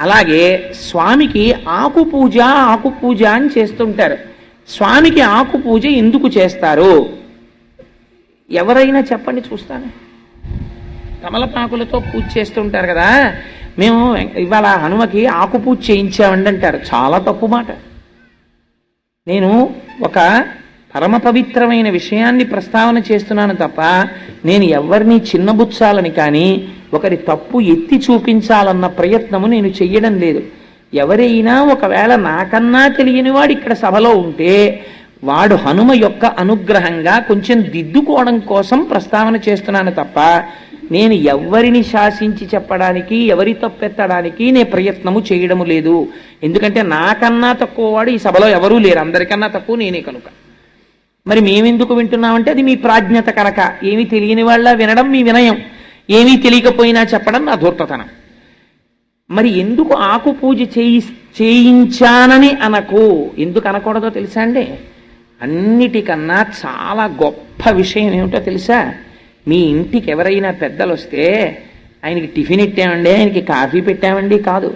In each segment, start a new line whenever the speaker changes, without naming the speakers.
అలాగే స్వామికి ఆకు పూజ ఆకు పూజ అని చేస్తుంటారు. స్వామికి ఆకు పూజ ఎందుకు చేస్తారు? ఎవరైనా చెప్పండి చూస్తాను. తమలపాకులతో పూజ చేస్తుంటారు కదా. మేము ఇవాళ హనుమకి ఆకు పూజ చేయించామండి అంటారు. చాలా తప్పు మాట. నేను ఒక పరమ పవిత్రమైన విషయాన్ని ప్రస్తావన చేస్తున్నాను తప్ప నేను ఎవరిని చిన్నబుచ్చాలని కానీ ఒకరి తప్పు ఎత్తి చూపించాలన్న ప్రయత్నము నేను చెయ్యడం లేదు. ఎవరైనా ఒకవేళ నాకన్నా తెలియనివాడు ఇక్కడ సభలో ఉంటే వాడు హనుమ యొక్క అనుగ్రహంగా కొంచెం దిద్దుకోవడం కోసం ప్రస్తావన చేస్తున్నాను తప్ప నేను ఎవరిని శాసించి చెప్పడానికి ఎవరి తప్పెత్తడానికి నేను ప్రయత్నము చేయడము లేదు. ఎందుకంటే నాకన్నా తక్కువ వాడు ఈ సభలో ఎవరూ లేరు. అందరికన్నా తక్కువ నేనే కనుక. మరి మేమెందుకు వింటున్నామంటే అది మీ ప్రాజ్ఞత కనుక. ఏమీ తెలియని వాళ్ళ వినడం మీ వినయం. ఏమీ తెలియకపోయినా చెప్పడం నా ధూర్తతనం. మరి ఎందుకు ఆకు పూజ చేయి చేయించానని అనకు? ఎందుకు అనకూడదో తెలుసా అండి? అన్నిటికన్నా చాలా గొప్ప విషయం ఏమిటో తెలుసా? మీ ఇంటికి ఎవరైనా పెద్దలు వస్తే ఆయనకి టిఫిన్ ఇట్టామండి ఆయనకి కాఫీ పెట్టామండి కాదు.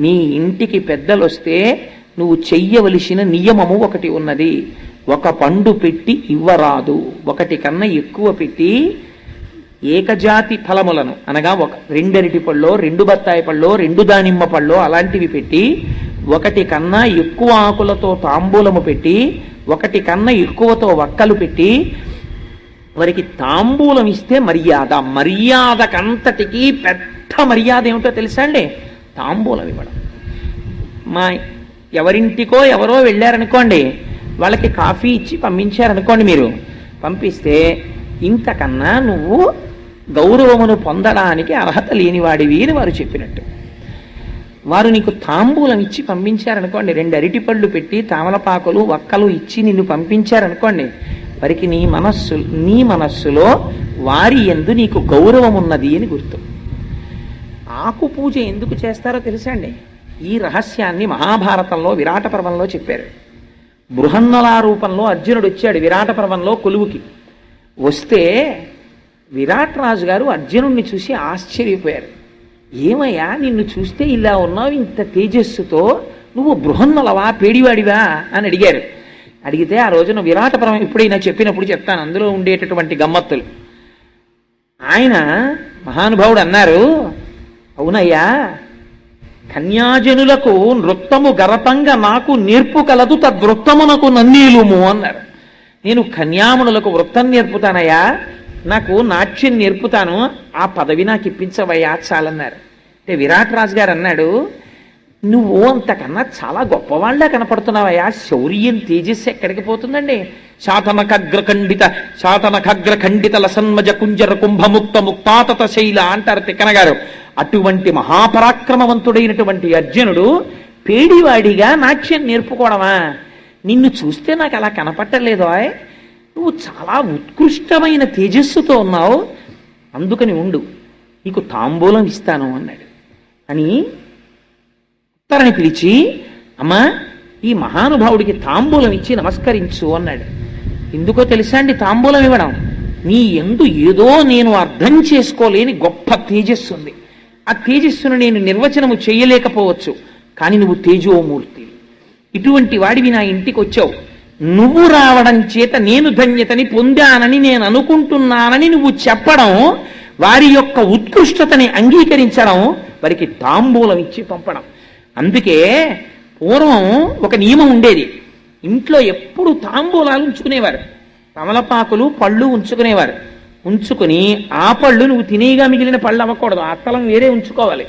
మీ ఇంటికి పెద్దలు వస్తే నువ్వు చెయ్యవలసిన నియమము ఒకటి ఉన్నది. ఒక పండు పెట్టి ఇవ్వరాదు. ఒకటి కన్నా ఎక్కువ పెట్టి ఏకజాతి ఫలములను అనగా ఒక రెండరిటి పళ్ళో రెండు బత్తాయి పళ్ళో రెండు దానిమ్మ పళ్ళో అలాంటివి పెట్టి ఒకటి కన్నా ఎక్కువ ఆకులతో తాంబూలము పెట్టి ఒకటి కన్నా ఎక్కువతో వక్కలు పెట్టి వారికి తాంబూలం ఇస్తే మర్యాద. మర్యాదకంతటికి పెద్ద మర్యాద ఏమిటో తెలుసా అండి? తాంబూలం ఇవ్వడం. మా ఎవరింటికో ఎవరో వెళ్ళారనుకోండి వాళ్ళకి కాఫీ ఇచ్చి పంపించారనుకోండి మీరు. పంపిస్తే ఇంతకన్నా నువ్వు గౌరవమును పొందడానికి అర్హత లేనివాడివి అని వారు చెప్పినట్టు. వారు నీకు తాంబూలం ఇచ్చి పంపించారనుకోండి రెండు అరటిపళ్ళు పెట్టి తామలపాకులు వక్కలు ఇచ్చి నిన్ను పంపించారనుకోండి వారికి నీ మనస్సు నీ మనస్సులో వారి ఎందు నీకు గౌరవం ఉన్నది అని గుర్తు. ఆకు పూజ ఎందుకు చేస్తారో తెలుసండి ఈ రహస్యాన్ని మహాభారతంలో విరాట పర్వంలో చెప్పారు. బృహన్నలా రూపంలో అర్జునుడు వచ్చాడు విరాట పర్వంలో కొలువుకి. వస్తే విరాట్ రాజు గారు అర్జునుడిని చూసి ఆశ్చర్యపోయారు. ఏమయ్యా నిన్ను చూస్తే ఇలా ఉన్నావు ఇంత తేజస్సుతో? నువ్వు బృహన్నలవా పేడివాడివా? అని అడిగారు. అడిగితే ఆ రోజున విరాటపరం ఎప్పుడైనా చెప్పినప్పుడు చెప్తాను అందులో ఉండేటటువంటి గమ్మత్తులు. ఆయన మహానుభావుడు అన్నారు అవునయ్యా కన్యాజనులకు నృత్తము గరతంగా నాకు నేర్పు కలదు తద్వృత్తమునకు నన్నీలుము అన్నారు. నేను కన్యామునులకు వృత్తం నేర్పుతానయ్యా నాకు నాట్యం నేర్పుతాను ఆ పదవి నాకు ఇప్పించవయ్యా చాలన్నారు. అంటే విరాట్ రాజు గారు అన్నాడు నువ్వు అంతకన్నా చాలా గొప్పవాళ్ళ కనపడుతున్నావయ్యా శౌర్యం తేజస్సు ఎక్కడికి పోతుందండి? శాతనకగ్ర ఖండిత లసన్మజ కుంజర కుంభముక్త ముక్తాతత శైల అంటారు తిక్కన గారు అటువంటి మహాపరాక్రమవంతుడైనటువంటి అర్జునుడు పేడివాడిగా నాట్యం నేర్పుకోవడమా? నిన్ను చూస్తే నాకు అలా కనపట్టలేదో ఆయ్. నువ్వు చాలా ఉత్కృష్టమైన తేజస్సుతో ఉన్నావు. అందుకని ఉండు నీకు తాంబూలం ఇస్తాను అన్నాడు. అని ఉత్తరని పిలిచి అమ్మా ఈ మహానుభావుడికి తాంబూలం ఇచ్చి నమస్కరించు అన్నాడు. ఎందుకో తెలుసా అండి తాంబూలం ఇవ్వడం? నీ ఎందు ఏదో నేను అర్థం చేసుకోలేని గొప్ప తేజస్సు ఉంది. ఆ తేజస్సును నేను నిర్వచనము చేయలేకపోవచ్చు. కానీ నువ్వు తేజోమూర్తి. ఇటువంటి వాడివి నా ఇంటికి వచ్చావు నువ్వు రావడం చేత నేను ధన్యతని పొందానని నేను అనుకుంటున్నానని నువ్వు చెప్పడం వారి యొక్క ఉత్కృష్టతని అంగీకరించడం వారికి తాంబూలం ఇచ్చి పంపడం. అందుకే పూర్వం ఒక నియమం ఉండేది. ఇంట్లో ఎప్పుడు తాంబూలాలు ఉంచుకునేవారు. తమలపాకులు పళ్ళు ఉంచుకునేవారు. ఉంచుకుని ఆ పళ్ళు నువ్వు తినేగా మిగిలిన పళ్ళు అవ్వకూడదు. ఆ అత్తలం వేరే ఉంచుకోవాలి.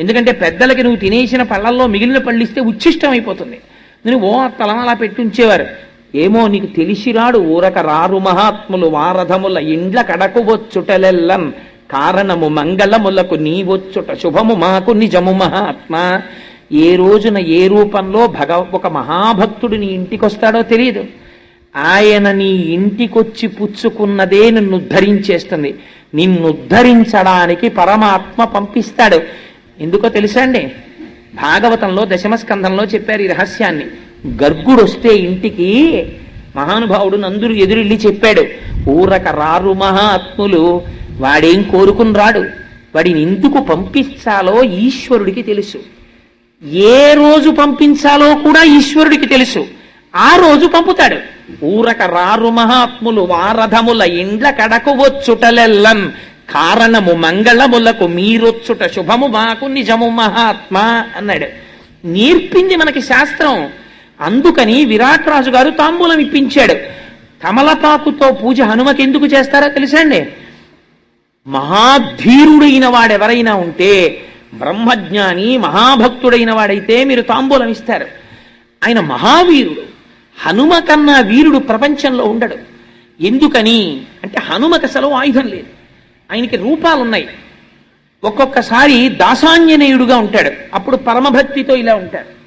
ఎందుకంటే పెద్దలకి నువ్వు తినేసిన పళ్ళల్లో మిగిలిన పళ్ళు ఇస్తే ఉచ్ఛిష్టం అయిపోతుంది నువ్వు ఓ అత్తలం అలా పెట్టి ఉంచేవారు. ఏమో నీకు తెలిసిరాడు ఊరక రారు మహాత్ములు వారధముల ఇండ్ల కడకు వచ్చుటలెల్లన్ కారణము మంగళములకు నీవొచ్చుట శుభము మాకు నిజము మహాత్మా. ఏ రోజున ఏ రూపంలో భగ ఒక మహాభక్తుడు నీ ఇంటికి వస్తాడో తెలియదు ఆయన నీ ఇంటికొచ్చి పుచ్చుకున్నదే నిన్ను ఉద్ధరించేస్తుంది. నిన్ను ఉద్ధరించడానికి పరమాత్మ పంపిస్తాడు. ఎందుకో తెలుసా అండి? భాగవతంలో దశమస్కంధంలో చెప్పారు ఈ రహస్యాన్ని. గర్గుడు వస్తే ఇంటికి మహానుభావుడు నందురు ఎదురెళ్ళి చెప్పాడు ఊరక రారు మహాత్ములు వాడేం కోరుకుని రాడు వాడిని ఎందుకు పంపించాలో ఈశ్వరుడికి తెలుసు. ఏ రోజు పంపించాలో కూడా ఈశ్వరుడికి తెలుసు. ఆ రోజు పంపుతాడు. ఊరక రారు మహాత్ములు వారధముల ఇండ్ల కడకు వచ్చుటలెల్లం. కారణము మంగళములకు మీరొచ్చుట శుభము మాకు నిజము మహాత్మా అన్నాడు. నేర్పింది మనకి శాస్త్రం. అందుకని విరాట్ రాజు గారు తాంబూలం ఇప్పించాడు. కమలపాకుతో పూజ హనుమకి ఎందుకు చేస్తారో తెలుసండి? మహాధీరుడైన వాడెవరైనా ఉంటే బ్రహ్మజ్ఞాని మహాభక్తుడైన వాడైతే మీరు తాంబూలం ఇస్తారు. ఆయన మహావీరుడు. హనుమ కన్నా వీరుడు ప్రపంచంలో ఉండడు. ఎందుకని? అంటే హనుమ అసలు ఆయుధం లేదు. ఆయనకి రూపాలు ఉన్నాయి ఒక్కొక్కసారి దాసాంజనేయుడుగా ఉంటాడు. అప్పుడు పరమభక్తితో ఇలా ఉంటాడు.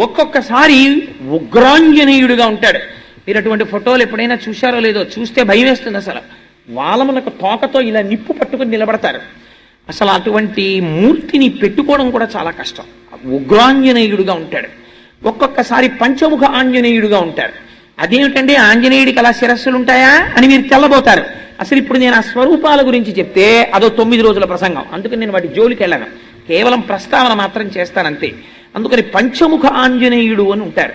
ఒక్కొక్కసారి ఉగ్రాంజనేయుడుగా ఉంటాడు. మీరు అటువంటి ఫోటోలు ఎప్పుడైనా చూశారో లేదో చూస్తే భయం వేస్తుంది అసలు. వాళ్ళమునకు తోకతో ఇలా నిప్పు పట్టుకుని నిలబడతారు. అసలు అటువంటి మూర్తిని పెట్టుకోవడం కూడా చాలా కష్టం. ఉగ్రాంజనేయుడుగా ఉంటాడు. ఒక్కొక్కసారి పంచముఖ ఆంజనేయుడుగా ఉంటారు. అదేమిటండి? ఆంజనేయుడికి అలా శిరస్సులు ఉంటాయా అని మీరు తెల్లబోతారు. అసలు ఇప్పుడు నేను ఆ స్వరూపాల గురించి చెప్తే అదో తొమ్మిది రోజుల ప్రసంగం. అందుకని నేను వాటి జోలికి వెళ్ళాను. కేవలం ప్రస్తావన మాత్రం చేస్తానంతే. అందుకని పంచముఖ ఆంజనేయుడు అని ఉంటారు.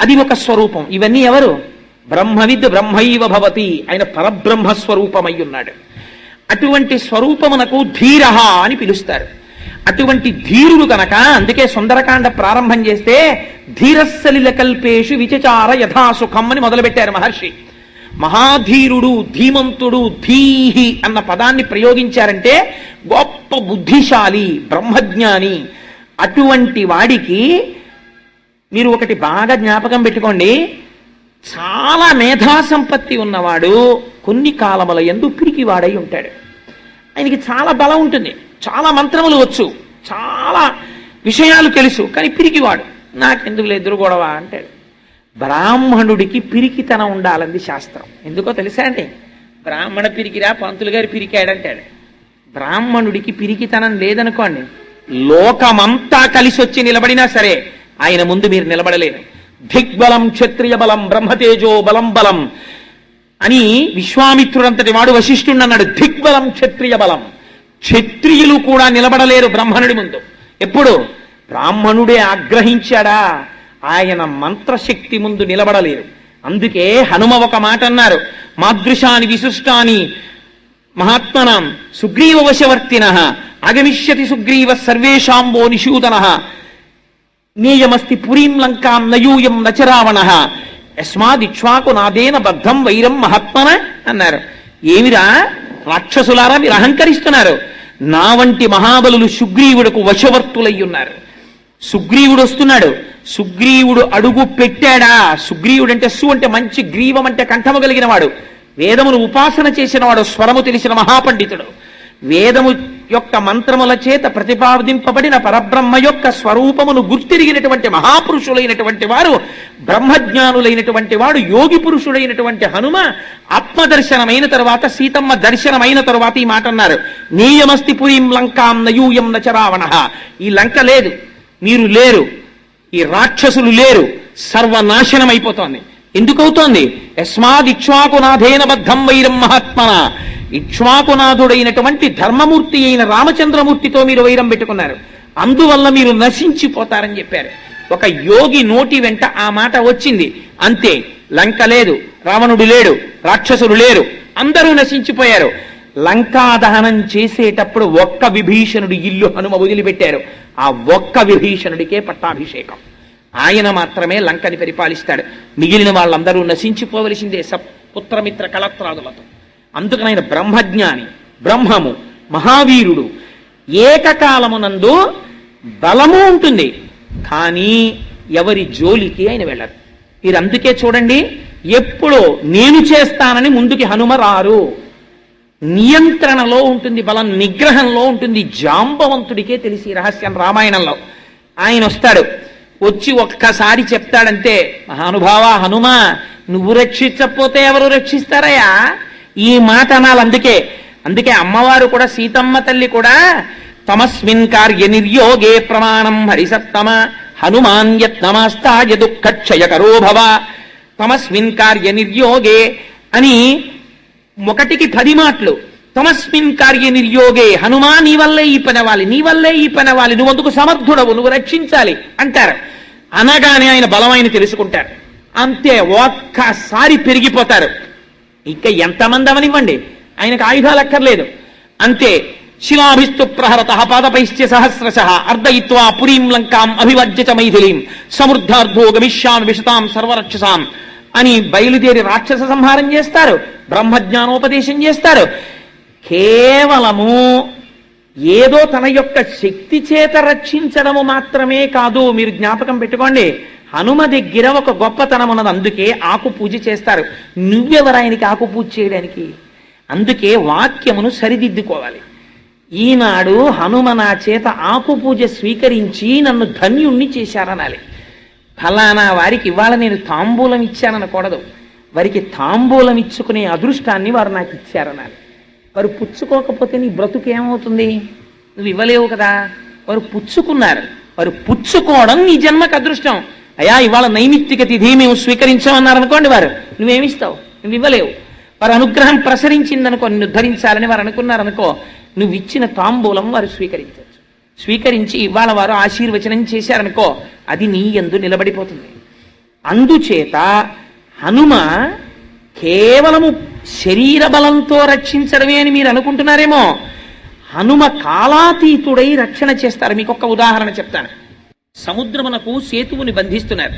అది ఒక స్వరూపం. ఇవన్నీ ఎవరు? బ్రహ్మవిద్ బ్రహ్మైవ భవతి ఆయన పరబ్రహ్మ స్వరూపమై ఉన్నాడు. అటువంటి స్వరూపమునకు ధీర అని పిలుస్తారు. అటువంటి ధీరుడు కనుక అందుకే సుందరకాండ ప్రారంభం చేస్తే ధీరస్సలిల కల్పేషు విచచార యథాసుఖం అని మొదలుపెట్టారు మహర్షి. మహాధీరుడు ధీమంతుడు ధీహి అన్న పదాన్ని ప్రయోగించారంటే గొప్ప బుద్ధిశాలి బ్రహ్మజ్ఞాని అటువంటి వాడికి మీరు ఒకటి బాగా జ్ఞాపకం పెట్టుకోండి. చాలా మేధా సంపత్తి ఉన్నవాడు కొన్ని కాలముల ఎందు పిరికివాడై ఉంటాడు. ఆయనకి చాలా బలం ఉంటుంది. చాలా మంత్రములు వచ్చు. చాలా విషయాలు తెలుసు. కానీ పిరికివాడు. నాకెందుకు ఎదురు గొడవ అంటాడు. బ్రాహ్మణుడికి పిరికితనం ఉండాలంది శాస్త్రం. ఎందుకో తెలుసా అండి? బ్రాహ్మణ పిరికిరా పంతులు గారు పిరికాడంటాడు. బ్రాహ్మణుడికి పిరికితనం లేదనుకోండి లోకమంతా కలిసి వచ్చి నిలబడినా సరే ఆయన ముందు మీరు నిలబడలేరు. దిగ్బలం క్షత్రియ బలం బ్రహ్మతేజో బలం బలం అని విశ్వామిత్రుడంతటి వాడు వశిష్ఠుడు అన్నాడు దిగ్బలం క్షత్రియ బలం. క్షత్రియులు కూడా నిలబడలేరు బ్రహ్మణుడి ముందు. ఎప్పుడు? బ్రాహ్మణుడే ఆగ్రహించాడా? ఆయన మంత్రశక్తి ముందు నిలబడలేరు అందుకే హనుమ ఒక మాట అన్నారు. మాదృశాని విశిష్టాని మహాత్మనాం సుగ్రీవ వశవర్తిన అగమిష్యతి సుగ్రీవ సర్వేషాంబో నిషూదన. నేయమస్తి పురీం లంకాం నయూయం నచరావణ. యస్మాదిక్ష్వాకు నాదేన బద్ధం వైరం మహాత్మన అన్నారు. ఏమిరా? రాక్షసులారా మీరు అహంకరిస్తున్నారు. నా వంటి మహాబలులు సుగ్రీవుడకు వశవర్తులై ఉన్నారు సుగ్రీవుడు వస్తున్నాడు. సుగ్రీవుడు అడుగు పెట్టాడా? సుగ్రీవుడు అంటే సు అంటే మంచి గ్రీవం అంటే కంఠము కలిగిన వాడు వేదమును ఉపాసన చేసిన వాడు స్వరము తెలిసిన మహాపండితుడు. వేదము యొక్క మంత్రముల చేత ప్రతిపాదింపబడిన పరబ్రహ్మ యొక్క స్వరూపమును గుర్తిరిగినటువంటి మహాపురుషులైనటువంటి వారు బ్రహ్మజ్ఞానులైనటువంటి వాడు యోగి పురుషుడైనటువంటి హనుమ ఆత్మదర్శనమైన తరువాత సీతమ్మ దర్శనమైన తరువాత ఈ మాట అన్నారు నీయమస్తి పురీం లంకాం నయూయం నచరావణ ఈ లంక లేదు. మీరు లేరు. ఈ రాక్షసులు లేరు. సర్వనాశనం అయిపోతోంది ఎందుకవుతోంది? యస్మాద్ ఇక్ష్వాకునాథేన బద్ధం వైరం మహాత్మన. ఇక్ష్వాకునాథుడైనటువంటి ధర్మమూర్తి అయిన రామచంద్రమూర్తితో మీరు వైరం పెట్టుకున్నారు. అందువల్ల మీరు నశించిపోతారని చెప్పారు. ఒక యోగి నోటి వెంట ఆ మాట వచ్చింది. అంతే లంక లేదు రావణుడు లేడు రాక్షసులు లేరు అందరూ నశించిపోయారు. లంకా దహనం చేసేటప్పుడు ఒక్క విభీషణుడు ఇల్లు హనుమ వదిలిపెట్టారు. ఆ ఒక్క విభీషణుడికే పట్టాభిషేకం. ఆయన మాత్రమే లంకని పరిపాలిస్తాడు. మిగిలిన వాళ్ళందరూ నశించిపోవలసిందే సపుత్రమిత్ర కళత్రాదులతో. అందుకని ఆయన బ్రహ్మజ్ఞాని బ్రహ్మము మహావీరుడు. ఏకకాలమునందు బలము ఉంటుంది. కానీ ఎవరి జోలికి ఆయన వెళ్ళరు. మీరు అందుకే చూడండి ఎప్పుడో నేను చేస్తానని ముందుకి హనుమ రారు నియంత్రణలో ఉంటుంది బలం నిగ్రహంలో ఉంటుంది. జాంబవంతుడికే తెలిసి రహస్యం రామాయణంలో. ఆయన వస్తాడు. వచ్చి ఒక్కసారి చెప్తాడంతే మహానుభావ హనుమ నువ్వు రక్షించకపోతే ఎవరు రక్షిస్తారయ్యా? ఈ మాట అనాలి అందుకే. అందుకే అమ్మవారు కూడా సీతమ్మ తల్లి కూడా తమస్మిన్ కార్య నిర్యోగే ప్రమాణం హరిసత్తమ హనుమాన్ యత్నమాస్తాయ దుఃఖక్షయకరో భవ తమస్మిన్ కార్య నిర్యోగే అని ఒకటికి పది మాటలు. తమస్మిన్ కార్య నిర్యోగే హనుమా నీ వల్లే ఈ పనవాలి నీ వల్లే ఈ పనవాలి నువ్వు అందుకు సమర్థుడవు నువ్వు రక్షించాలి అంటారు. అనగానే ఆయన బలమైన తెలుసుకుంటారు. అంతే ఒక్కసారి పెరిగిపోతారు. ఇంకా ఎంతమంది అవనివ్వండి? ఆయనకు ఆయుధాలు అక్కర్లేదు. అంతే శిలాభిస్తు ప్రహరత పాదపైశ్చ సహస్రశ అర్ధయిత్వా పురీం లంకాం అభివర్జ్య మైథిలీం. సమృద్ధార్థో గమిష్యాన్ విషతాం సర్వరక్షసాం. అని బయలుదేరి రాక్షస సంహారం చేస్తారు బ్రహ్మజ్ఞానోపదేశం చేస్తారు. కేవలము ఏదో తన యొక్క శక్తి చేత రక్షించడము మాత్రమే కాదు మీరు జ్ఞాపకం పెట్టుకోండి. హనుమ దగ్గర ఒక గొప్పతనం ఉన్నది అందుకే ఆకు పూజ చేస్తారు. నువ్వెవరాయనికి ఆకు పూజ చేయడానికి? అందుకే వాక్యమును సరిదిద్దుకోవాలి. ఈనాడు హనుమ నా చేత ఆకు పూజ స్వీకరించి నన్ను ధన్యుణ్ణి చేశారనాలి. ఫలానా వారికి ఇవాళ నేను తాంబూలం ఇచ్చాననకూడదు వారికి తాంబూలం ఇచ్చుకునే అదృష్టాన్ని వారు నాకు ఇచ్చారన్నారు. వారు పుచ్చుకోకపోతే నీ బ్రతుకేమవుతుంది నువ్వు ఇవ్వలేవు కదా. వారు పుచ్చుకున్నారు. వారు పుచ్చుకోవడం నీ జన్మకు అదృష్టం. అయ్యా ఇవాళ నైమిత్తిక తిథి మేము స్వీకరించామన్నారు అనుకోండి వారు. నువ్వేమిస్తావు? నువ్వు ఇవ్వలేవు. వారు అనుగ్రహం ప్రసరించిందనుకో నిన్ను ధరించాలని వారు అనుకున్నారనుకో నువ్వు ఇచ్చిన తాంబూలం వారు స్వీకరించారు. స్వీకరించి ఇవాళ వారు ఆశీర్వచనం చేశారనుకో అది నీ ఎందు నిలబడిపోతుంది. అందుచేత హనుమ కేవలము శరీర బలంతో రక్షించడమే అని మీరు అనుకుంటున్నారేమో హనుమ కాలాతీతుడై రక్షణ చేస్తారు. మీకు ఒక ఉదాహరణ చెప్తాను. సముద్రమునకు సేతువుని బంధిస్తున్నారు.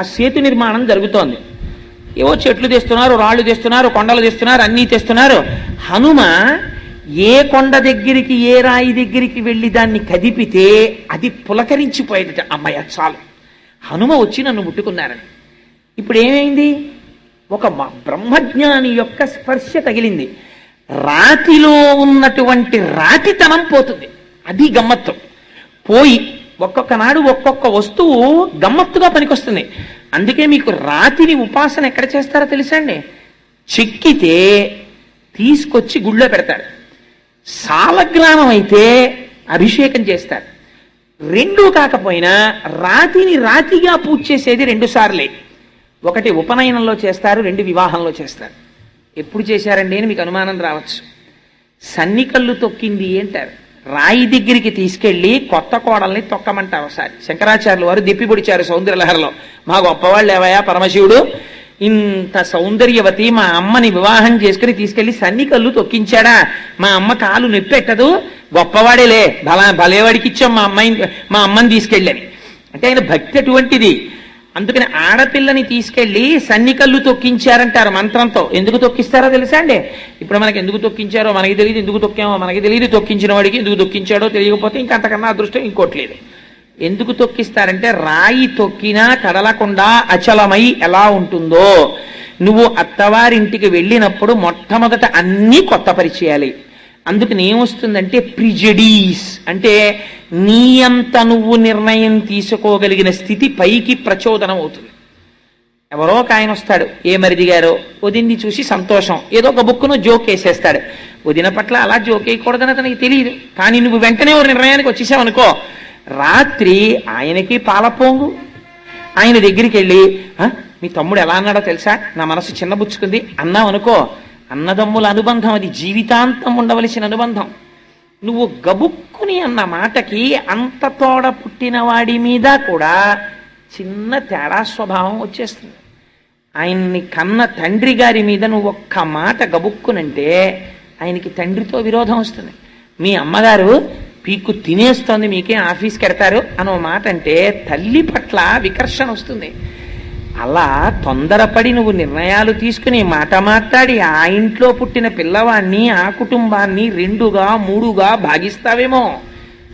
ఆ సేతు నిర్మాణం జరుగుతోంది. ఏవో చెట్లు తెస్తున్నారు రాళ్ళు తెస్తున్నారు కొండలు తెస్తున్నారు అన్నీ తెస్తున్నారు. హనుమ ఏ కొండ దగ్గరికి ఏ రాయి దగ్గరికి వెళ్ళి దాన్ని కదిపితే అది పులకరించిపోయేదట. అమ్మయ్య చాలు. హనుమ వచ్చి నన్ను ముట్టుకున్నారని. ఇప్పుడు ఏమైంది? ఒక బ్రహ్మజ్ఞాని యొక్క స్పర్శ తగిలింది. రాతిలో ఉన్నటువంటి రాతితనం పోతుంది. అది గమ్మత్తు. పోయి ఒక్కొక్క నాడు ఒక్కొక్క వస్తువు గమ్మత్తుగా పనికొస్తుంది. అందుకే మీకు రాతిని ఉపాసన ఎక్కడ చేస్తారో తెలుసా అండి? చెక్కితే తీసుకొచ్చి గుళ్ళో పెడతారు. సాలగ్రామం అయితే అభిషేకం చేస్తారు. రెండు కాకపోయినా రాతిని రాతిగా పూజ చేసేది రెండు సార్లే. ఒకటి ఉపనయనంలో చేస్తారు రెండు వివాహంలో చేస్తారు. ఎప్పుడు చేశారండి అని మీకు అనుమానం రావచ్చు. సన్నికల్లు తొక్కింది అంటారు. రాయి దగ్గరికి తీసుకెళ్ళి కొత్త కోడల్ని తొక్కమంటారు ఒకసారి. శంకరాచార్యులు వారు దిప్పిపొడిచారు సౌందర్యలహరలో. మా గొప్పవాళ్ళు ఏవయా పరమశివుడు? ఇంత సౌందర్యవతి మా అమ్మని వివాహం చేసుకుని తీసుకెళ్ళి సన్నికల్లు తొక్కించాడా? మా అమ్మ కాలు నొప్పెట్టదు గొప్పవాడేలే. బలా భలేవాడికి ఇచ్చాం మా అమ్మాయిని మా అమ్మని తీసుకెళ్ళని. అంటే ఆయన భక్తి అటువంటిది. అందుకని ఆడపిల్లని తీసుకెళ్ళి సన్నికల్లు తొక్కించారంటారు మంత్రంతో. ఎందుకు తొక్కిస్తారో తెలుసా అండి? ఇప్పుడు మనకి ఎందుకు తొక్కించారో మనకి తెలియదు. ఎందుకు తొక్కామో మనకి తెలియదు. తొక్కించిన వాడికి ఎందుకు తొక్కించాడో తెలియకపోతే ఇంకా అంతకన్నా అదృష్టం ఇంకోట్లేదు ఎందుకు తొక్కిస్తారంటే రాయి తొక్కినా కదలకుండా అచలమై ఎలా ఉంటుందో. నువ్వు అత్తవారింటికి వెళ్ళినప్పుడు మొట్టమొదట అన్నీ కొత్త పరిచయాలి. అందుకని ఏమొస్తుందంటే ప్రిజడీస్. అంటే నీ అంత నువ్వు నిర్ణయం తీసుకోగలిగిన స్థితి పైకి ప్రచోదనం అవుతుంది ఎవరో ఒక ఆయన వస్తాడు ఏ మరిది గారో వదిన్ని చూసి సంతోషం. ఏదో ఒక బుక్కును జోక్ వేసేస్తాడు. వదిన పట్ల అలా జోక్ వేయకూడదని అతనికి తెలియదు. కానీ నువ్వు వెంటనే ఒక నిర్ణయానికి వచ్చేసావనుకో రాత్రి ఆయనకి పాలపోంగు. ఆయన దగ్గరికి వెళ్ళి మీ తమ్ముడు ఎలా అన్నాడో తెలుసా? నా మనసు చిన్నబుచ్చుకుంది అన్నాం అనుకో అన్నదమ్ముల అనుబంధం అది జీవితాంతం ఉండవలసిన అనుబంధం. నువ్వు గబుక్కుని అన్న మాటకి అంత తోడ పుట్టిన వాడి మీద కూడా చిన్న తేడా స్వభావం వచ్చేస్తుంది. ఆయన్ని కన్న తండ్రి గారి మీద నువ్వు ఒక్క మాట గబుక్కునంటే ఆయనకి తండ్రితో విరోధం వస్తుంది. మీ అమ్మగారు పీక్కు తినేస్తోంది మీకే ఆఫీస్కి ఎడతారు అనో మాట అంటే తల్లి పట్ల వికర్షణ వస్తుంది. అలా తొందరపడి నువ్వు నిర్ణయాలు తీసుకుని మాట మాట్లాడి ఆ ఇంట్లో పుట్టిన పిల్లవాడిని ఆ కుటుంబాన్ని రెండుగా మూడుగా భాగిస్తావేమో.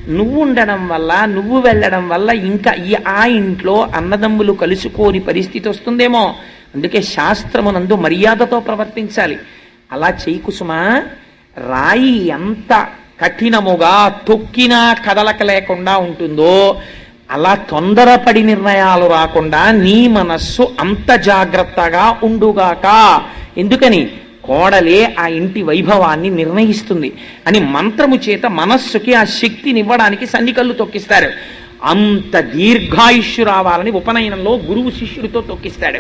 నువ్వు ఉండడం వల్ల నువ్వు వెళ్ళడం వల్ల ఇంకా ఈ ఆ ఇంట్లో అన్నదమ్ములు కలుసుకోని పరిస్థితి వస్తుందేమో. అందుకే శాస్త్రమునందు మర్యాదతో ప్రవర్తించాలి. అలా చేయి కుసుమా. రాయి ఎంత కఠినముగా తొక్కినా కదలక లేకుండా ఉంటుందో అలా తొందరపడి నిర్ణయాలు రాకుండా నీ మనస్సు అంత జాగ్రత్తగా ఉండుగాక. ఎందుకని? కోడలే ఆ ఇంటి వైభవాన్ని నిర్ణయిస్తుంది అని మంత్రము చేత మనస్సుకి ఆ శక్తినివ్వడానికి సన్నికళ్ళు తొక్కిస్తారు. అంత దీర్ఘాయుష్యు రావాలని ఉపనయనంలో గురువు శిష్యుడితో తొక్కిస్తాడు.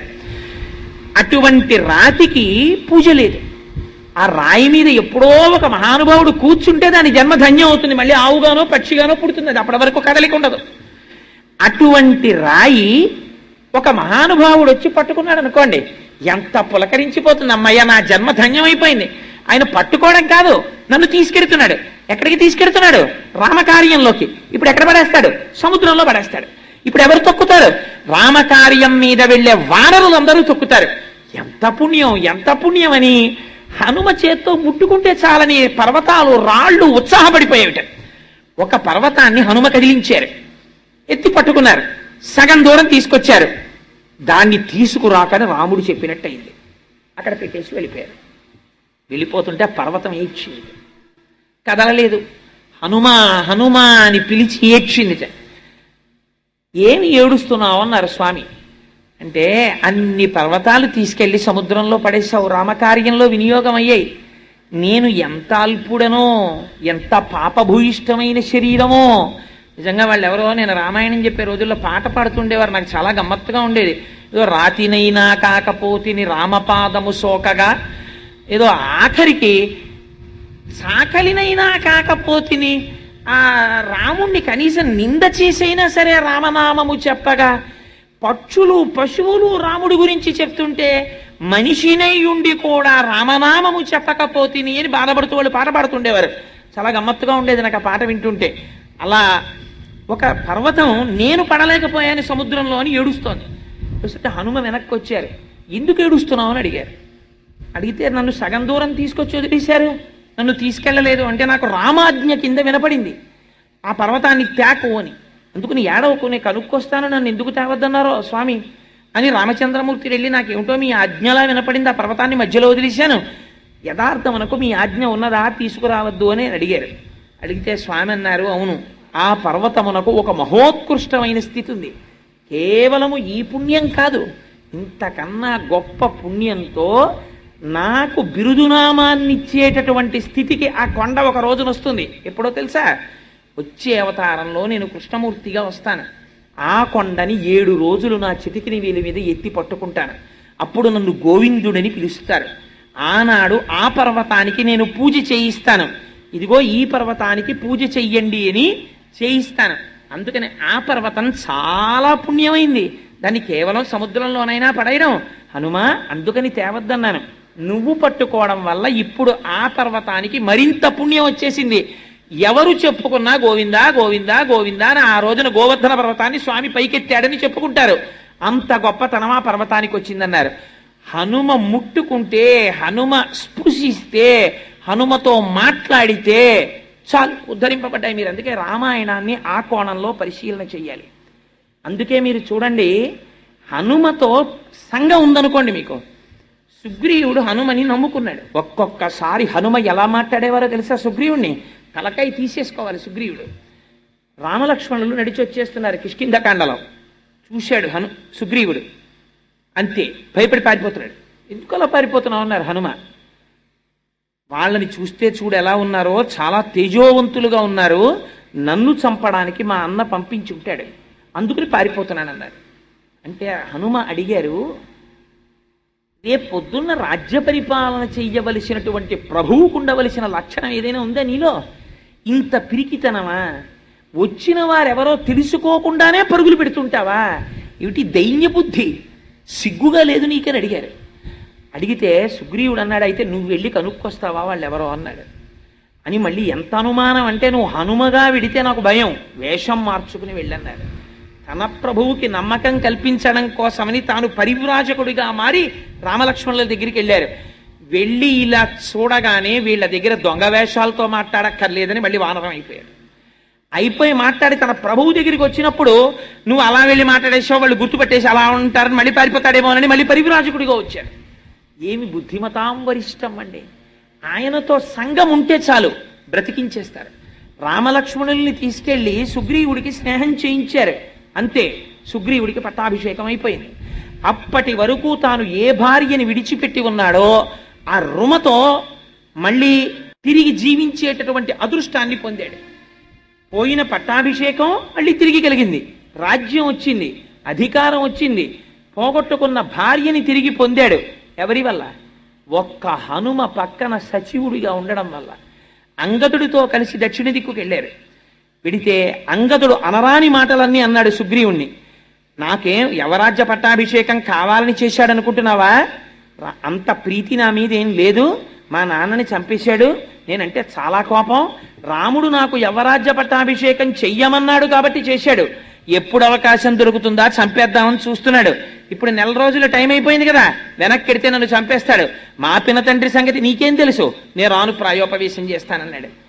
అటువంటి రాతికి పూజ లేదు. ఆ రాయి మీద ఎప్పుడో ఒక మహానుభావుడు కూర్చుంటే దాని జన్మ ధన్యం అవుతుంది. మళ్ళీ ఆవుగానో పక్షిగానో పుడుతుంది. అది అప్పటి వరకు కదలిక ఉండదు. అటువంటి రాయి ఒక మహానుభావుడు వచ్చి పట్టుకున్నాడు అనుకోండి. ఎంత పులకరించిపోతుంది. అమ్మయ్య నా జన్మ ధన్యం అయిపోయింది. ఆయన పట్టుకోవడం కాదు. నన్ను తీసుకెడుతున్నాడు. ఎక్కడికి తీసుకెడుతున్నాడు? రామకార్యంలోకి. ఇప్పుడు ఎక్కడ పడేస్తాడు? సముద్రంలో పడేస్తాడు. ఇప్పుడు ఎవరు తొక్కుతారు? రామకార్యం మీద వెళ్ళే వానరులందరూ తొక్కుతారు. ఎంత పుణ్యం ఎంత పుణ్యం అని హనుమ చేత్తో ముట్టుకుంటే చాలని పర్వతాలు రాళ్ళు ఉత్సాహపడిపోయేవిట. ఒక పర్వతాన్ని హనుమ కదిలించారు. ఎత్తి పట్టుకున్నారు. సగం దూరం తీసుకొచ్చారు. దాన్ని తీసుకురాకని రాముడు చెప్పినట్టయింది. అక్కడ పెట్టేసి వెళ్ళిపోయారు. వెళ్ళిపోతుంటే ఆ పర్వతం ఏడ్చింది. కదలలేదు. హనుమా హనుమా అని పిలిచి ఏడ్చింది ఏమి ఏడుస్తున్నావు అన్నారు స్వామి? అంటే అన్ని పర్వతాలు తీసుకెళ్ళి సముద్రంలో పడేశావు రామకార్యంలో వినియోగం అయ్యాయి నేను ఎంత అల్పుడనో ఎంత పాపభూయిష్టమైన శరీరమో. నిజంగా వాళ్ళు ఎవరో నేను రామాయణం చెప్పే రోజుల్లో పాట పాడుతుండేవారు. నాకు చాలా గమ్మత్తుగా ఉండేది. ఏదో రాతినైనా కాకపోతిని రామపాదము సోకగా ఏదో ఆఖరికి సాకలినైనా కాకపోతిని ఆ రాముణ్ణి కనీసం నింద చేసైనా సరే రామనామము చెప్పగా పక్షులు పశువులు రాముడి గురించి చెప్తుంటే మనిషినై ఉండి కూడా రామనామము చెప్పకపోతిని అని బాధపడుతూ వాళ్ళు పాట పాడుతుండేవారు. చాలా గమ్మత్తుగా ఉండేది నాకు ఆ పాట వింటుంటే. అలా ఒక పర్వతం నేను పడలేకపోయాను సముద్రంలో అని ఏడుస్తోంది. చూస్తే హనుమ వెనక్కి వచ్చారు. ఎందుకు ఏడుస్తున్నావు? అని అడిగారు. అడిగితే నన్ను సగం దూరం తీసుకొచ్చి వదిలేశారు. నన్ను తీసుకెళ్ళలేదు అంటే నాకు రామాజ్ఞ కింద వినపడింది. ఆ పర్వతాన్ని త్యాకు అని. అందుకుని ఏడవకు నేను కనుక్కొస్తాను నన్ను ఎందుకు తేవద్దన్నారో స్వామి? అని రామచంద్రమూర్తి వెళ్ళి నాకేమిటో మీ ఆజ్ఞలా వినపడింది ఆ పర్వతాన్ని మధ్యలో వదిలేశాను. యథార్థమునకు మీ ఆజ్ఞ ఉన్నదా తీసుకురావద్దు అని అడిగారు. అడిగితే స్వామి అన్నారు అవును ఆ పర్వతమునకు ఒక మహోత్కృష్టమైన స్థితి ఉంది. కేవలము ఈ పుణ్యం కాదు ఇంతకన్నా గొప్ప పుణ్యంతో నాకు బిరుదునామాన్నిచ్చేటటువంటి స్థితికి ఆ కొండ ఒక రోజున వస్తుంది ఎప్పుడో తెలుసా? వచ్చే అవతారంలో నేను కృష్ణమూర్తిగా వస్తాను. ఆ కొండని ఏడు రోజులు నా చితికిని వీలి మీద ఎత్తి పట్టుకుంటాను. అప్పుడు నన్ను గోవిందుడని పిలుస్తారు. ఆనాడు ఆ పర్వతానికి నేను పూజ చేయిస్తాను. ఇదిగో ఈ పర్వతానికి పూజ చెయ్యండి అని చేయిస్తాను. అందుకని ఆ పర్వతం చాలా పుణ్యమైంది. దాన్ని కేవలం సముద్రంలోనైనా పడేయడం. హనుమా అందుకని తేవద్దన్నాను. నువ్వు పట్టుకోవడం వల్ల ఇప్పుడు ఆ పర్వతానికి మరింత పుణ్యం వచ్చేసింది. ఎవరు చెప్పుకున్నా గోవిందా గోవిందా గోవిందా అని ఆ రోజున గోవర్ధన పర్వతాన్ని స్వామి పైకెత్తాడని చెప్పుకుంటారు. అంత గొప్పతనం ఆ పర్వతానికి వచ్చిందన్నారు హనుమ ముట్టుకుంటే హనుమ స్పృశిస్తే హనుమతో మాట్లాడితే చాలు ఉద్ధరింపబడ్డాయి. మీరు అందుకే రామాయణాన్ని ఆ కోణంలో పరిశీలన చేయాలి అందుకే మీరు చూడండి హనుమతో సంఘం ఉందనుకోండి మీకు. సుగ్రీవుడు హనుమని నమ్ముకున్నాడు. ఒక్కొక్కసారి హనుమ ఎలా మాట్లాడేవారో తెలుసా సుగ్రీవుణ్ణి? తలకాయ తీసేసుకోవాలి సుగ్రీవుడు. రామలక్ష్మణులు నడిచి వచ్చేస్తున్నారు కిష్కింధకాండలో చూశాడు హను సుగ్రీవుడు. అంతే భయపడి పారిపోతున్నాడు. ఎందుకలా పారిపోతున్నావు అన్నారు హనుమ? వాళ్ళని చూస్తే చూడు ఎలా ఉన్నారో చాలా తేజోవంతులుగా ఉన్నారు. నన్ను చంపడానికి మా అన్న పంపించి ఉంటాడు. అందుకని పారిపోతున్నానన్నారు. అంటే హనుమ అడిగారు రేపు పొద్దున్న రాజ్య పరిపాలన చెయ్యవలసినటువంటి ప్రభువుకు ఉండవలసిన లక్షణం ఏదైనా ఉందా నీలో? ఇంత పిరికితనమా? వచ్చిన వారెవరో తెలుసుకోకుండానే పరుగులు పెడుతుంటావా? ఏమిటి దైన్య బుద్ధి? సిగ్గుగా లేదు నీకని అడిగారు. అడిగితే సుగ్రీవుడు అన్నాడు అయితే నువ్వు వెళ్ళి కనుక్కొస్తావా వాళ్ళు ఎవరో అన్నాడు. అని మళ్ళీ ఎంత అనుమానం అంటే నువ్వు హనుమగా విడితే నాకు భయం. వేషం మార్చుకుని వెళ్ళన్నాడు. తన ప్రభువుకి నమ్మకం కల్పించడం కోసమని తాను పరివ్రాజకుడిగా మారి రామలక్ష్మణుల దగ్గరికి వెళ్ళారు. వెళ్ళి ఇలా చూడగానే వీళ్ళ దగ్గర దొంగ వేషాలతో మాట్లాడక్కర్లేదని మళ్ళీ వానరం అయిపోయాడు. అయిపోయి మాట్లాడి తన ప్రభువు దగ్గరికి వచ్చినప్పుడు నువ్వు అలా వెళ్ళి మాట్లాడేసావు వాళ్ళు గుర్తుపట్టేసి అలా ఉంటారని మళ్ళీ పారిపోతాడేమోనని మళ్ళీ పరివిరాజకుడిగా వచ్చాడు. ఏమి బుద్ధిమతాం వరిష్టం అండి. ఆయనతో సంఘం ఉంటే చాలు బ్రతికించేస్తారు. రామలక్ష్మణుల్ని తీసుకెళ్ళి సుగ్రీవుడికి స్నేహం చేయించారు. అంతే సుగ్రీవుడికి పట్టాభిషేకం అయిపోయింది. అప్పటి వరకు తాను ఏ భార్యని విడిచిపెట్టి ఉన్నాడో ఆ రుమతో మళ్ళీ తిరిగి జీవించేటటువంటి అదృష్టాన్ని పొందాడు. పోయిన పట్టాభిషేకం మళ్ళీ తిరిగి కలిగింది. రాజ్యం వచ్చింది అధికారం వచ్చింది పోగొట్టుకున్న భార్యని తిరిగి పొందాడు. ఎవరి వల్ల? ఒక్క హనుమ పక్కన సచివుడిగా ఉండడం వల్ల. అంగదుడితో కలిసి దక్షిణ దిక్కుకు వెళ్ళారు. వెడితే అంగదుడు అనరాని మాటలన్నీ అన్నాడు సుగ్రీవుణ్ణి. నాకేం యవరాజ్య పట్టాభిషేకం కావాలని చేశాడనుకుంటున్నావా? అంత ప్రీతి నా మీద ఏం లేదు. మా నాన్నని చంపేశాడు. నేనంటే చాలా కోపం. రాముడు నాకు యవరాజ్య పట్టాభిషేకం చెయ్యమన్నాడు కాబట్టి చేశాడు. ఎప్పుడు అవకాశం దొరుకుతుందా చంపేద్దామని చూస్తున్నాడు. ఇప్పుడు నెల రోజులు టైం అయిపోయింది కదా. వెనక్కి ఎడితే నన్ను చంపేస్తాడు. మా పిన తండ్రి సంగతి నీకేం తెలుసు? నేను రాను ప్రాయోపవేశం చేస్తానన్నాడు.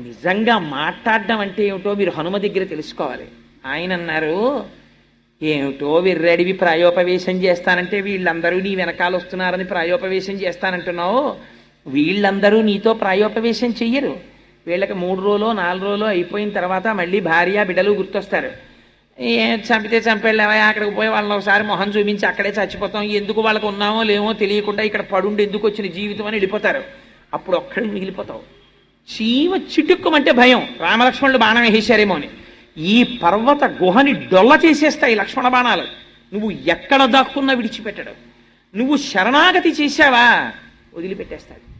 నిజంగా మాట్లాడడం అంటే ఏమిటో మీరు హనుమ దగ్గర తెలుసుకోవాలి. ఆయన అన్నారు ఏమిటో విర్రడివి ప్రాయోపవేశం చేస్తానంటే వీళ్ళందరూ నీ వెనకాల వస్తున్నారని ప్రాయోపవేశం చేస్తానంటున్నావు. వీళ్ళందరూ నీతో ప్రాయోపవేశం చెయ్యరు. వీళ్ళకి మూడు రోజులు నాలుగు రోజులు అయిపోయిన తర్వాత మళ్ళీ భార్య బిడ్డలు గుర్తొస్తారు. ఏ చంపితే చంపేళ్ళవా అక్కడికి పోయి వాళ్ళని ఒకసారి మొహం చూపించి అక్కడే చచ్చిపోతాం. ఎందుకు వాళ్ళకు ఉన్నామో లేమో తెలియకుండా ఇక్కడ పడుండి ఎందుకు వచ్చిన జీవితం అని వెళ్ళిపోతారు. అప్పుడు ఒక్కడి మిగిలిపోతావు. చీమ చిటుక్కుమంటే భయం. రామలక్ష్మణులు బాణం వేసేశారేమో అని. ఈ పర్వత గుహని డొల్ల చేసేస్తాయి లక్ష్మణ బాణాలు. నువ్వు ఎక్కడ దాక్కున్నా విడిచిపెట్టడు. నువ్వు శరణాగతి చేశావా? వదిలిపెట్టేస్తాడు.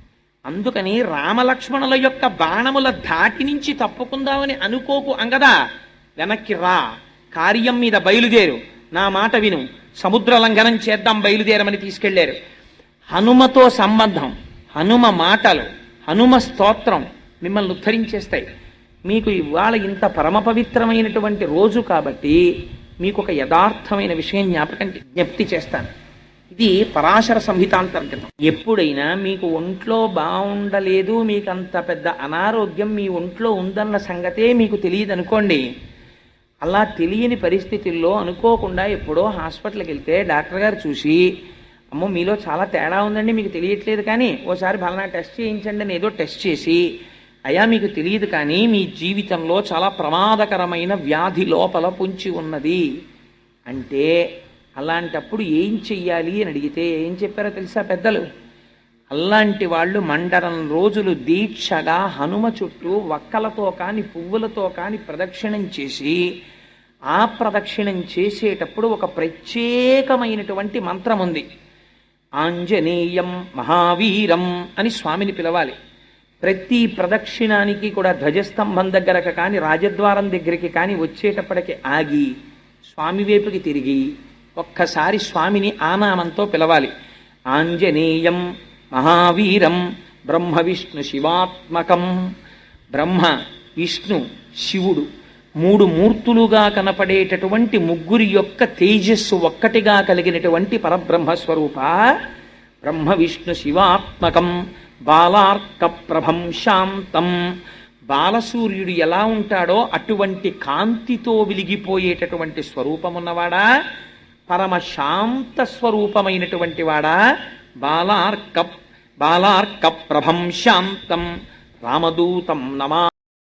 అందుకని రామలక్ష్మణుల యొక్క బాణముల ధాటి నుంచి తప్పుకుందామని అనుకోకు అంగదా? వెనక్కి రా. కార్యం మీద బయలుదేరు. నా మాట విను. సముద్ర లంఘనం చేద్దాం బయలుదేరమని తీసుకెళ్ళారు. హనుమతో సంబంధం హనుమ మాటలు హనుమ స్తోత్రం మిమ్మల్ని ఉద్ధరించేస్తాయి. మీకు ఇవాళ ఇంత పరమ పవిత్రమైనటువంటి రోజు కాబట్టి మీకు ఒక యథార్థమైన విషయం జ్ఞాపకం జ్ఞప్తి చేస్తాను. ఇది పరాశర సంహితాంతర్గతం ఎప్పుడైనా మీకు ఒంట్లో బాగుండలేదు మీకు అంత పెద్ద అనారోగ్యం మీ ఒంట్లో ఉందన్న సంగతే మీకు తెలియదు అనుకోండి అలా తెలియని పరిస్థితుల్లో అనుకోకుండా ఎప్పుడో హాస్పిటల్కి వెళ్తే డాక్టర్ గారు చూసి అమ్మో మీలో చాలా తేడా ఉందండి మీకు తెలియట్లేదు కానీ ఓసారి బలనా టెస్ట్ చేయించండి అని ఏదో టెస్ట్ చేసి అయా మీకు తెలియదు కానీ మీ జీవితంలో చాలా ప్రమాదకరమైన వ్యాధి లోపల పొంచి ఉన్నది. అంటే అలాంటప్పుడు ఏం చెయ్యాలి అని అడిగితే ఏం చెప్పారో తెలుసా పెద్దలు? అలాంటి వాళ్ళు మండలం రోజులు దీక్షగా హనుమ చుట్టూ వక్కలతో కాని పువ్వులతో కాని ప్రదక్షిణం చేసి ఆ ప్రదక్షిణం చేసేటప్పుడు ఒక ప్రత్యేకమైనటువంటి మంత్రం ఉంది. ఆంజనేయం మహావీరం అని స్వామిని పిలవాలి. ప్రతి ప్రదక్షిణానికి కూడా ధ్వజస్తంభం దగ్గరకు కానీ రాజద్వారం దగ్గరికి కానీ వచ్చేటప్పటికి ఆగి స్వామి వైపుకి తిరిగి ఒక్కసారి స్వామిని ఆనామంతో పిలవాలి. ఆంజనేయం మహావీరం బ్రహ్మ విష్ణు శివాత్మకం. బ్రహ్మ విష్ణు శివుడు మూడు మూర్తులుగా కనపడేటటువంటి ముగ్గురి యొక్క తేజస్సు ఒక్కటిగా కలిగినటువంటి పరబ్రహ్మస్వరూప బ్రహ్మ విష్ణు శివాత్మకం. బాలార్కప్రభం శాంతం. బాలసూర్యుడు ఎలా ఉంటాడో అటువంటి కాంతితో వెలిగిపోయేటటువంటి స్వరూపమున్నవాడా? పరమ శాంత స్వరూపమైనటువంటి వాడా? బాలార్క బాలార్క ప్రభం శాంతం. రామదూతం నమా